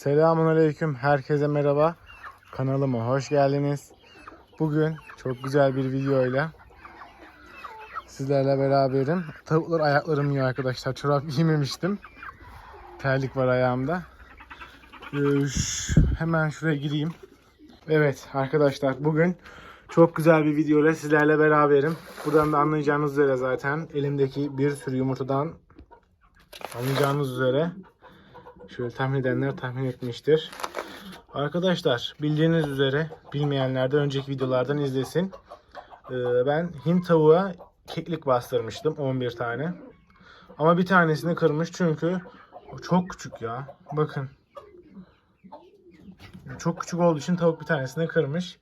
Selamun Aleyküm, herkese merhaba. Kanalıma hoş geldiniz. Bugün çok güzel bir videoyla sizlerle beraberim. Tavuklar ayaklarım yiyor arkadaşlar. Çorap giymemiştim. Terlik var ayağımda. Hemen şuraya gireyim. Evet arkadaşlar bugün çok güzel bir video ile sizlerle beraberim. Buradan da anlayacağınız üzere zaten elimdeki bir sürü yumurtadan anlayacağınız üzere Şöyle tahmin edenler tahmin etmiştir. Arkadaşlar bildiğiniz üzere bilmeyenler de önceki videolardan izlesin. Ee, ben Hint tavuğa keklik bastırmıştım 11 tane. Ama bir tanesini kırmış çünkü çok küçük ya. Bakın. Çok küçük olduğu için tavuk bir tanesini kırmış.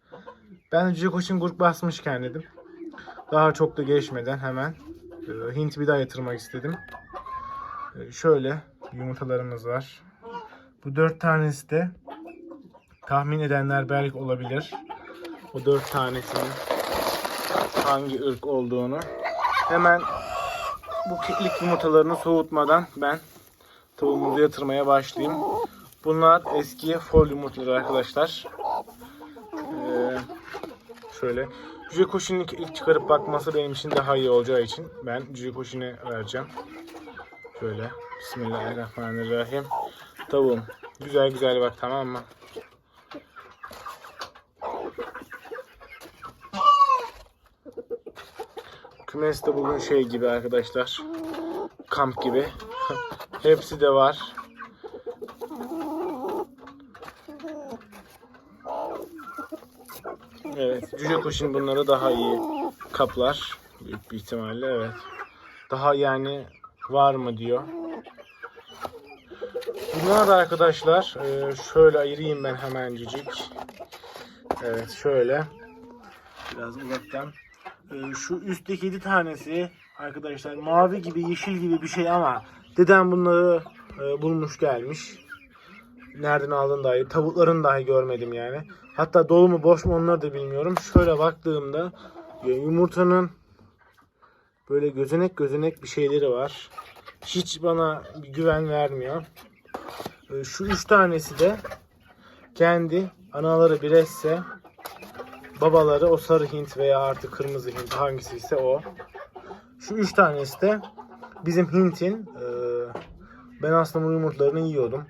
Ben Cüce Koç'un grup basmışken dedim. Daha çok da geçmeden hemen e, Hint bir daha yatırmak istedim. E, Şöyle yumurtalarımız var. Bu dört tanesi de tahmin edenler belki olabilir. O dört tanesinin hangi ırk olduğunu. Hemen bu keklik yumurtalarını soğutmadan ben tavuğumuzu yatırmaya başlayayım. Bunlar eski fol yumurtaları arkadaşlar. Ee, şöyle. Cüce koşunun ilk çıkarıp bakması benim için daha iyi olacağı için ben cüce koşunu vereceğim. Şöyle. Bismillahirrahmanirrahim. Tavuğum. Güzel güzel bak tamam mı? Kümes de bugün şey gibi arkadaşlar. Kamp gibi. Hepsi de var. Evet. Cüce kuşun bunları daha iyi kaplar. Büyük bir ihtimalle evet. Daha yani var mı diyor. Bunlar da arkadaşlar e, şöyle ayırayım ben hemencik. Evet şöyle. Biraz uzaktan. E, Şu üstteki 7 tanesi arkadaşlar mavi gibi yeşil gibi bir şey ama dedem bunları e, bulmuş gelmiş. Nereden aldığını dahi tavukların dahi görmedim yani. Hatta dolu mu boş mu onları da bilmiyorum. Şöyle baktığımda yumurtanın böyle gözenek gözenek bir şeyleri var. Hiç bana bir güven vermiyor. Ee, Şu üç tanesi de kendi anaları bir eşse babaları o sarı hint veya artık kırmızı hint hangisi ise o. Şu üç tanesi de bizim hintin e, ben aslında yumurtlarını yiyordum.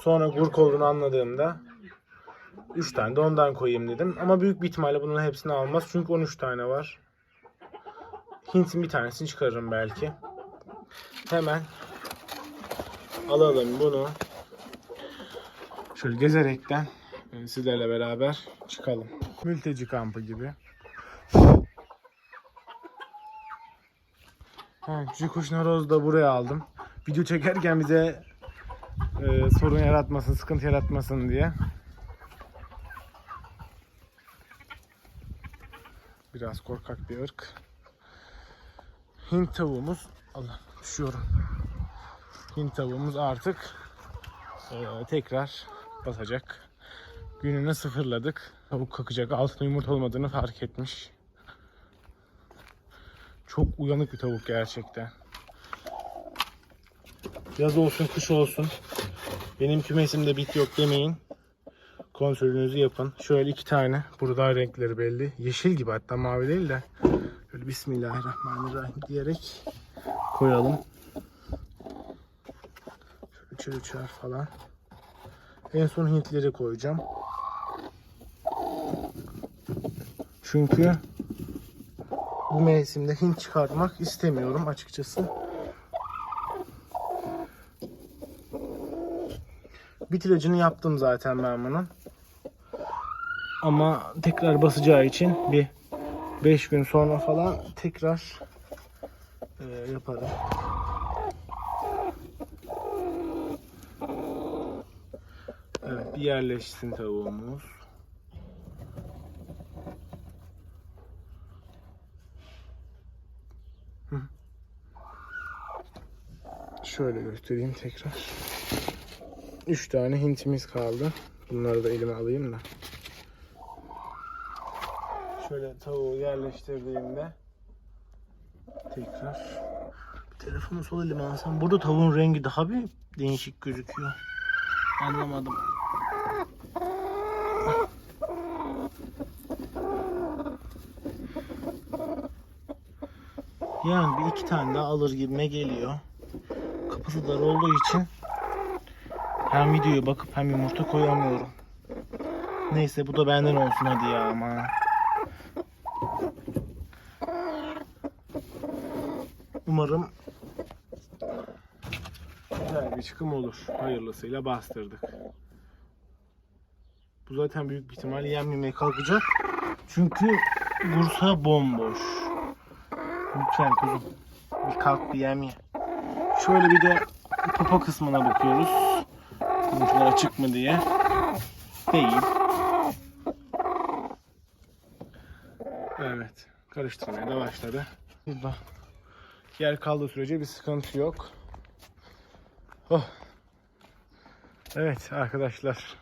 Sonra gurk olduğunu anladığımda 3 tane de ondan koyayım dedim. Ama büyük bir ihtimalle bunların hepsini almaz. Çünkü 13 tane var. Hint'in bir tanesini çıkarırım belki. Hemen alalım bunu. Şöyle gezerekten e, sizlerle beraber çıkalım. Mülteci kampı gibi. Ha, Cikuş Naroz da buraya aldım. Video çekerken bize e, sorun yaratmasın, sıkıntı yaratmasın diye. Biraz korkak bir ırk. Hint tavuğumuz Allah düşüyorum. Hint tavuğumuz artık eee, tekrar basacak. Gününü sıfırladık. Tavuk kakacak. Altında yumurta olmadığını fark etmiş. Çok uyanık bir tavuk gerçekten. Yaz olsun, kış olsun. Benim kümesimde bit yok demeyin. Kontrolünüzü yapın. Şöyle iki tane. Burada renkleri belli. Yeşil gibi hatta mavi değil de. Şöyle Bismillahirrahmanirrahim diyerek koyalım. Üçer üçer falan. En son Hintleri koyacağım. Çünkü bu mevsimde Hint çıkartmak istemiyorum açıkçası. Bit yaptım zaten ben bunun. Ama tekrar basacağı için bir 5 gün sonra falan tekrar e, yaparım. Evet bir yerleşsin tavuğumuz. Şöyle göstereyim tekrar. 3 tane hintimiz kaldı. Bunları da elime alayım da. Şöyle tavuğu yerleştirdiğimde tekrar telefonu sol elime alsam burada tavuğun rengi daha bir değişik gözüküyor. Anlamadım. Yani bir iki tane daha alır gibime geliyor. Kapısı dar olduğu için hem videoya bakıp hem yumurta koyamıyorum. Neyse bu da benden olsun hadi ya ama. Umarım güzel bir çıkım olur. Hayırlısıyla bastırdık. Bu zaten büyük bir ihtimal yenmemeye kalkacak. Çünkü Bursa bomboş. Lütfen kuzum. Bir kalk bir yem ye. Şöyle bir de popo kısmına bakıyoruz. Yumurtalar açık mı diye. Değil. Evet. Karıştırmaya da başladı. Burada yer kaldığı sürece bir sıkıntı yok. Oh. Evet arkadaşlar.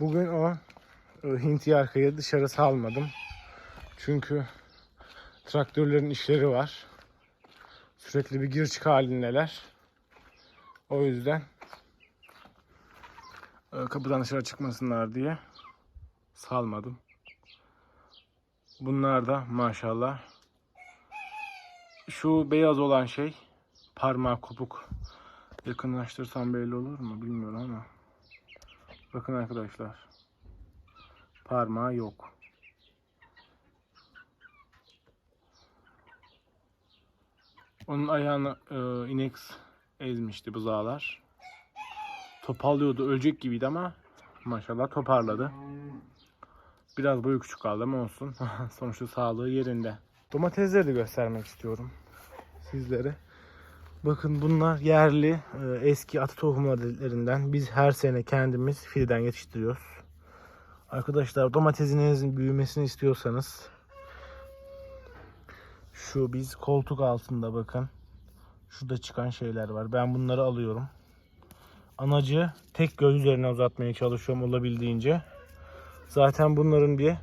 Bugün o e, Hint yarkayı dışarı salmadım. Çünkü traktörlerin işleri var. Sürekli bir gir çık halindeler. O yüzden e, kapıdan dışarı çıkmasınlar diye salmadım. Bunlar da maşallah şu beyaz olan şey parmağı kopuk. Yakınlaştırsam belli olur mu bilmiyorum ama. Bakın arkadaşlar. Parmağı yok. Onun ayağını e, inek ezmişti buzağlar. Topallıyordu. Ölecek gibiydi ama maşallah toparladı. Biraz boyu küçük kaldı ama olsun. Sonuçta sağlığı yerinde. Domatesleri de göstermek istiyorum sizlere. Bakın bunlar yerli e, eski atı tohumlarından. Biz her sene kendimiz fileden yetiştiriyoruz. Arkadaşlar domatesinizin büyümesini istiyorsanız şu biz koltuk altında bakın. Şurada çıkan şeyler var. Ben bunları alıyorum. Anacı tek göz üzerine uzatmaya çalışıyorum olabildiğince. Zaten bunların bir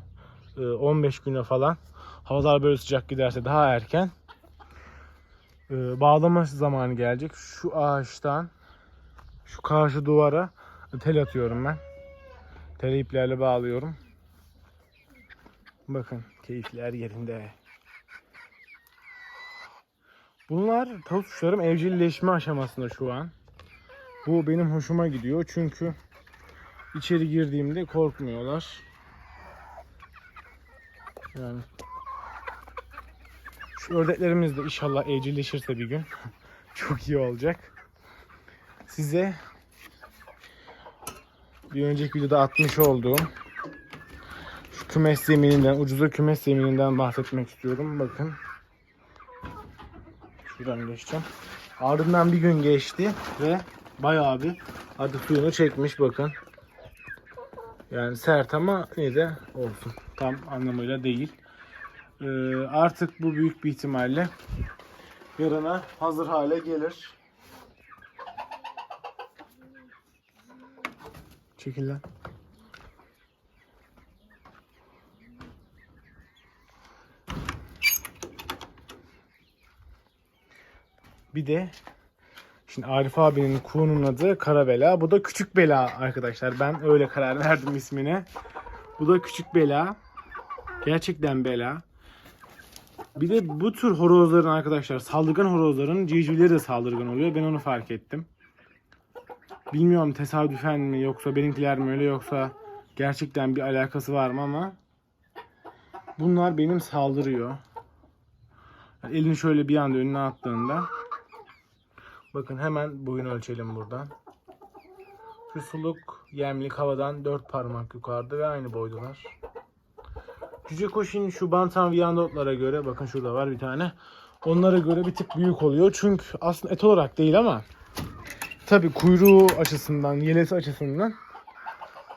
e, 15 güne falan havalar böyle sıcak giderse daha erken e, bağlama zamanı gelecek. Şu ağaçtan şu karşı duvara tel atıyorum ben. Tel iplerle bağlıyorum. Bakın keyifler yerinde. Bunlar tavuk kuşlarım evcilleşme aşamasında şu an. Bu benim hoşuma gidiyor çünkü içeri girdiğimde korkmuyorlar. Yani ördeklerimiz de inşallah evcilleşirse bir gün çok iyi olacak. Size bir önceki videoda atmış olduğum şu kümes zemininden, ucuza kümes zemininden bahsetmek istiyorum. Bakın. Şuradan geçeceğim. Ardından bir gün geçti ve bayağı bir artık suyunu çekmiş bakın. Yani sert ama ne de olsun. Tam anlamıyla değil. Ee, artık bu büyük bir ihtimalle yarına hazır hale gelir. Çekil. Bir de şimdi Arif abinin kuğunun adı Karabela. Bu da Küçük Bela arkadaşlar. Ben öyle karar verdim ismine. Bu da Küçük Bela. Gerçekten bela. Bir de bu tür horozların arkadaşlar saldırgan horozların civcivleri de saldırgan oluyor. Ben onu fark ettim. Bilmiyorum tesadüfen mi yoksa benimkiler mi öyle yoksa gerçekten bir alakası var mı ama bunlar benim saldırıyor. Elini şöyle bir anda önüne attığında bakın hemen boyun ölçelim buradan. Şu suluk yemlik havadan 4 parmak yukarıda ve aynı boydalar. Cüce Koşin şu Bantam Viandotlara göre bakın şurada var bir tane. Onlara göre bir tık büyük oluyor. Çünkü aslında et olarak değil ama tabi kuyruğu açısından, yelesi açısından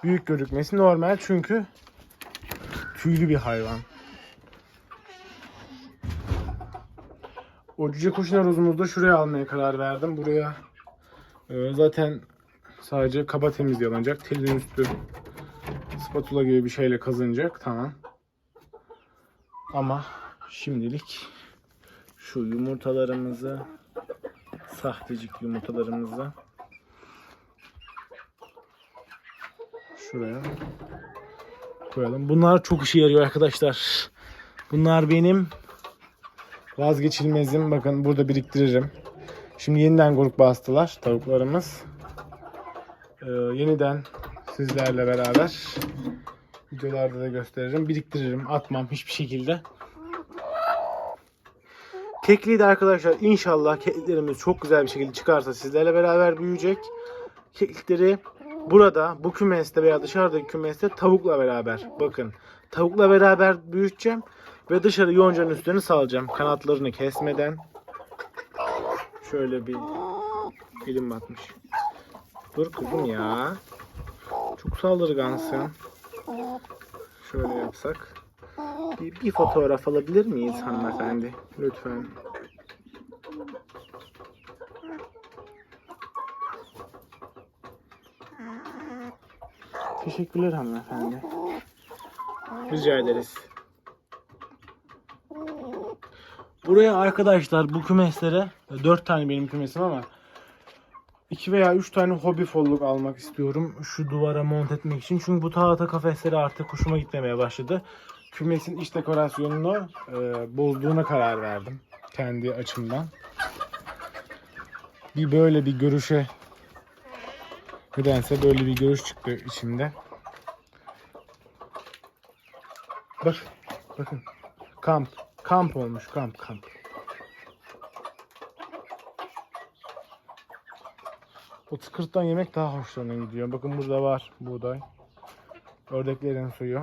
büyük gözükmesi normal. Çünkü tüylü bir hayvan. O cüce koşun arozumuzu da şuraya almaya karar verdim. Buraya e, zaten sadece kaba temizlenecek. Telin üstü spatula gibi bir şeyle kazınacak. Tamam. Ama şimdilik şu yumurtalarımızı sahtecik yumurtalarımızı. Şuraya koyalım. Bunlar çok işe yarıyor arkadaşlar. Bunlar benim vazgeçilmezim. Bakın burada biriktiririm. Şimdi yeniden grup bastılar tavuklarımız. Ee, yeniden sizlerle beraber videolarda da gösteririm. Biriktiririm. Atmam hiçbir şekilde. Kekliği de arkadaşlar inşallah kekliklerimiz çok güzel bir şekilde çıkarsa sizlerle beraber büyüyecek. Keklikleri burada bu kümeste veya dışarıdaki kümeste tavukla beraber bakın tavukla beraber büyüteceğim ve dışarı yoncanın üstlerini salacağım kanatlarını kesmeden. Şöyle bir elim batmış. Dur kızım ya. Çok saldırgansın. Şöyle yapsak. Bir, bir fotoğraf alabilir miyiz hanımefendi? Lütfen. Teşekkürler hanımefendi. Rica ederiz. Buraya arkadaşlar bu kümeslere 4 tane benim kümesim ama 2 veya 3 tane hobi folluk almak istiyorum. Şu duvara mont etmek için. Çünkü bu tahta kafesleri artık hoşuma gitmemeye başladı. Kümesin iç dekorasyonunu e, bozduğuna karar verdim. Kendi açımdan. Bir böyle bir görüşe nedense böyle bir görüş çıktı içimde. Bak, bakın. Kamp. Kamp olmuş. Kamp, kamp. O tıkırttan yemek daha hoşlarına gidiyor. Bakın burada var buğday. Ördeklerin suyu.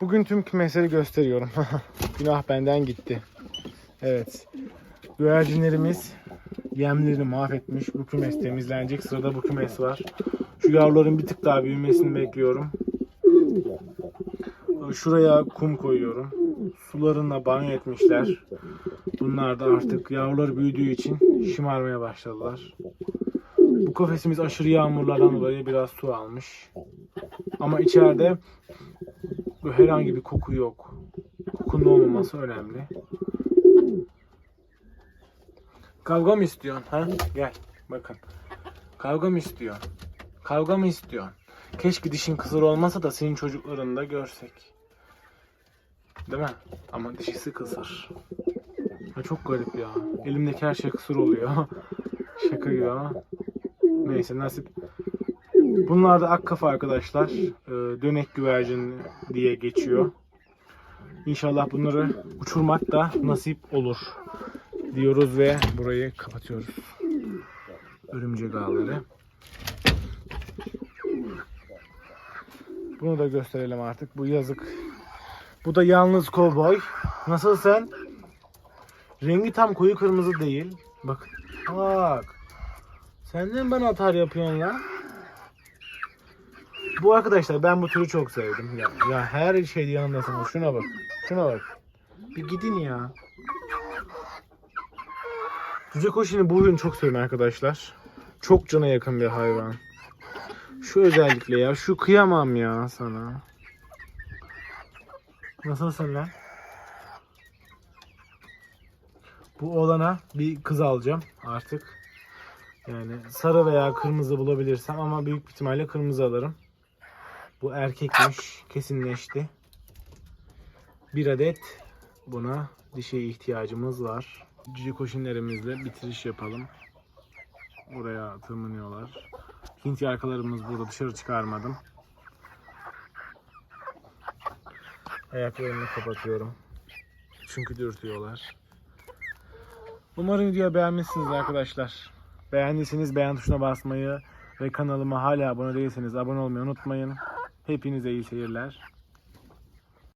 Bugün tüm kümesleri gösteriyorum. Günah benden gitti. Evet. Güvercinlerimiz yemlerini mahvetmiş. Bu kümes temizlenecek. Sırada bu kümes var. Şu yavruların bir tık daha büyümesini bekliyorum. Şuraya kum koyuyorum. Sularına banyo etmişler. Bunlar da artık yavrular büyüdüğü için şımarmaya başladılar. Bu kafesimiz aşırı yağmurlardan dolayı biraz su almış. Ama içeride herhangi bir koku yok. Kokunun olmaması önemli. Kavga mı istiyorsun? Ha? Gel. Bakın. Kavga mı istiyorsun? Kavga mı istiyorsun? Keşke dişin kısır olmasa da senin çocuklarını da görsek. Değil mi? Ama dişisi kısır. Ya çok garip ya. Elimdeki her şey kısır oluyor. Şaka gibi ama. Neyse nasip. Bunlar da ak kafa arkadaşlar. Ee, dönek güvercin diye geçiyor. İnşallah bunları uçurmak da nasip olur diyoruz ve burayı kapatıyoruz. Örümcek ağları. Bunu da gösterelim artık. Bu yazık. Bu da yalnız kovboy. Nasılsın? Rengi tam koyu kırmızı değil. Bak. Bak. Senden bana atar yapıyorsun ya. Bu arkadaşlar ben bu türü çok sevdim. Ya, ya her şeyde yanındasın. Şuna bak. Şuna bak. Bir gidin ya. Cüce koşini bu ürünü çok seviyorum arkadaşlar. Çok cana yakın bir hayvan. Şu özellikle ya. Şu kıyamam ya sana. Nasılsın lan? Bu oğlana bir kız alacağım artık. Yani sarı veya kırmızı bulabilirsem ama büyük ihtimalle kırmızı alırım. Bu erkekmiş. Kesinleşti. Bir adet buna dişe ihtiyacımız var. Cici koşinlerimizle bitiriş yapalım. Oraya tırmanıyorlar. Hint yarkalarımız burada dışarı çıkarmadım. Ayaklarını kapatıyorum. Çünkü dürtüyorlar. Umarım videoyu beğenmişsiniz arkadaşlar. Beğendiyseniz beğen tuşuna basmayı ve kanalıma hala abone değilseniz abone olmayı unutmayın. Hepinize iyi seyirler.